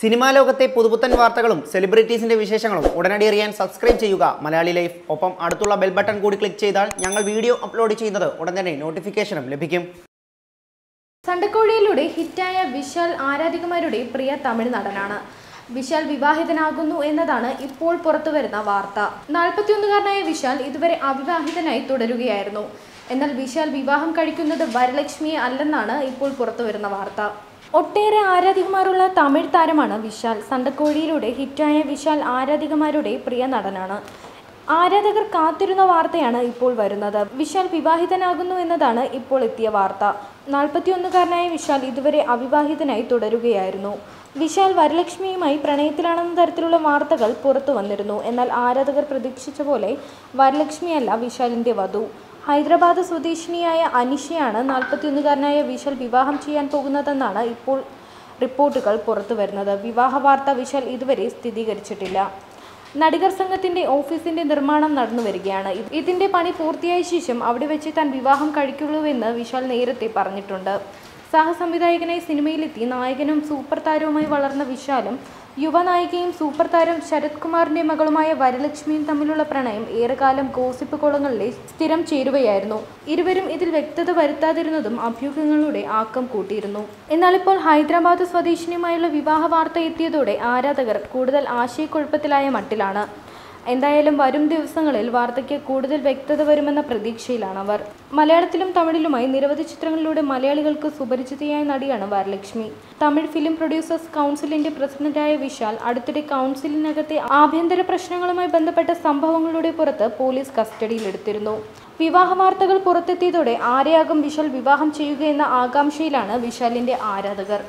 Cinema ലോകത്തെ പുതുപുത്തൻ വാർത്തകളും സെലിബ്രിറ്റീസിന്റെ വിശേഷങ്ങളും ഉടനടി അറിയാൻ സബ്സ്ക്രൈബ് ചെയ്യുക. മലയാളി ലൈഫ്. ഒപ്പം അടുത്തുള്ള ബെൽ ബട്ടൺ കൂടി ക്ലിക്ക് ചെയ്താൽ ഞങ്ങൾ വീഡിയോ അപ്ലോഡ് ചെയ്യുന്നത് ഉടൻ തന്നെ നോട്ടിഫിക്കേഷനും ലഭിക്കും. സണ്ടക്കോഴിയിലൂടെ ഹിറ്റായ വിശാൽ ആരാധികമാരുടെ പ്രിയ തമിഴ് നടനാണ്. വിശാൽ വിവാഹിതനാകുന്നു എന്നതാണ് ഇപ്പോൾ പുറത്തുവരുന്ന വാർത്ത. നാൽപ്പത്തിയൊന്നുകാരനായ വിശാൽ ഇതുവരെ അവിവാഹിതനായി തുടരുകയായിരുന്നു. എന്നാൽ വിശാൽ വിവാഹം കഴിക്കുന്നത് വരലക്ഷ്മിയെ അല്ലെന്നാണ് ഇപ്പോൾ പുറത്തുവരുന്ന വാർത്ത. ഒട്ടേറെ ആരാധികമാരുള്ള തമിഴ് താരമാണ് വിശാൽ. സണ്ടക്കോഴിയിലൂടെ ഹിറ്റായ വിശാൽ ആരാധികമാരുടെ പ്രിയ നടനാണ്. ആരാധകർ കാത്തിരുന്ന വാർത്തയാണ് ഇപ്പോൾ വരുന്നത്. വിശാൽ വിവാഹിതനാകുന്നു എന്നതാണ് ഇപ്പോൾ എത്തിയ വാർത്ത. നാൽപ്പത്തിയൊന്നുകാരനായ വിശാൽ ഇതുവരെ അവിവാഹിതനായി തുടരുകയായിരുന്നു. വിശാൽ വരലക്ഷ്മിയുമായി പ്രണയത്തിലാണെന്ന തരത്തിലുള്ള വാർത്തകൾ പുറത്തു വന്നിരുന്നു. എന്നാൽ ആരാധകർ പ്രതീക്ഷിച്ച പോലെ വരലക്ഷ്മിയല്ല വിശാലിന്റെ വധു. ഹൈദരാബാദ് സ്വദേശിനിയായ അനിഷയാണ് നാൽപ്പത്തിയൊന്നുകാരനായ വിശൽ വിവാഹം ചെയ്യാൻ പോകുന്നതെന്നാണ് ഇപ്പോൾ റിപ്പോർട്ടുകൾ പുറത്തു വരുന്നത്. വിവാഹ വാർത്ത വിശൽ ഇതുവരെ സ്ഥിരീകരിച്ചിട്ടില്ല. നടികർ സംഘത്തിന്റെ ഓഫീസിന്റെ നിർമ്മാണം നടന്നു വരികയാണ്. ഇത് ഇതിന്റെ പണി പൂർത്തിയായ ശേഷം അവിടെ വെച്ച് താൻ വിവാഹം കഴിക്കുള്ളൂവെന്ന് വിശാൽ നേരത്തെ പറഞ്ഞിട്ടുണ്ട്. സഹസംവിധായകനായി സിനിമയിലെത്തി. നായകനും സൂപ്പർ താരവുമായി വളർന്ന വിശാലും യുവനായികയും സൂപ്പർ താരം ശരത് കുമാറിന്റെ മകളുമായ വരലക്ഷ്മിയും തമ്മിലുള്ള പ്രണയം ഏറെക്കാലം ഗോസിപ്പ് കോളങ്ങളിലെ സ്ഥിരം ചേരുവയായിരുന്നു. ഇരുവരും ഇതിൽ വ്യക്തത വരുത്താതിരുന്നതും അഭ്യൂഹങ്ങളുടെ ആക്കം കൂട്ടിയിരുന്നു. എന്നാൽ ഇപ്പോൾ ഹൈദരാബാദ് സ്വദേശിനിയുമായുള്ള വിവാഹ വാർത്ത എത്തിയതോടെ ആരാധകർ കൂടുതൽ ആശയക്കുഴപ്പത്തിലായ മട്ടിലാണ്. എന്തായാലും വരും ദിവസങ്ങളിൽ വാർത്തയ്ക്ക് കൂടുതൽ വ്യക്തത വരുമെന്ന പ്രതീക്ഷയിലാണ് അവർ. മലയാളത്തിലും തമിഴിലുമായി നിരവധി ചിത്രങ്ങളിലൂടെ മലയാളികൾക്ക് സുപരിചിതയായ നടിയാണ് വരലക്ഷ്മി. തമിഴ് ഫിലിം പ്രൊഡ്യൂസേഴ്സ് കൗൺസിലിന്റെ പ്രസിഡന്റായ വിശാൽ അടുത്തിടെ കൗൺസിലിനകത്തെ ആഭ്യന്തര പ്രശ്നങ്ങളുമായി ബന്ധപ്പെട്ട സംഭവങ്ങളുടെ പുറത്ത് പോലീസ് കസ്റ്റഡിയിലെടുത്തിരുന്നു. വിവാഹ വാർത്തകൾ പുറത്തെത്തിയതോടെ ആരെയാകും വിശാൽ വിവാഹം ചെയ്യുകയെന്ന ആകാംക്ഷയിലാണ് വിശാലിന്റെ ആരാധകർ.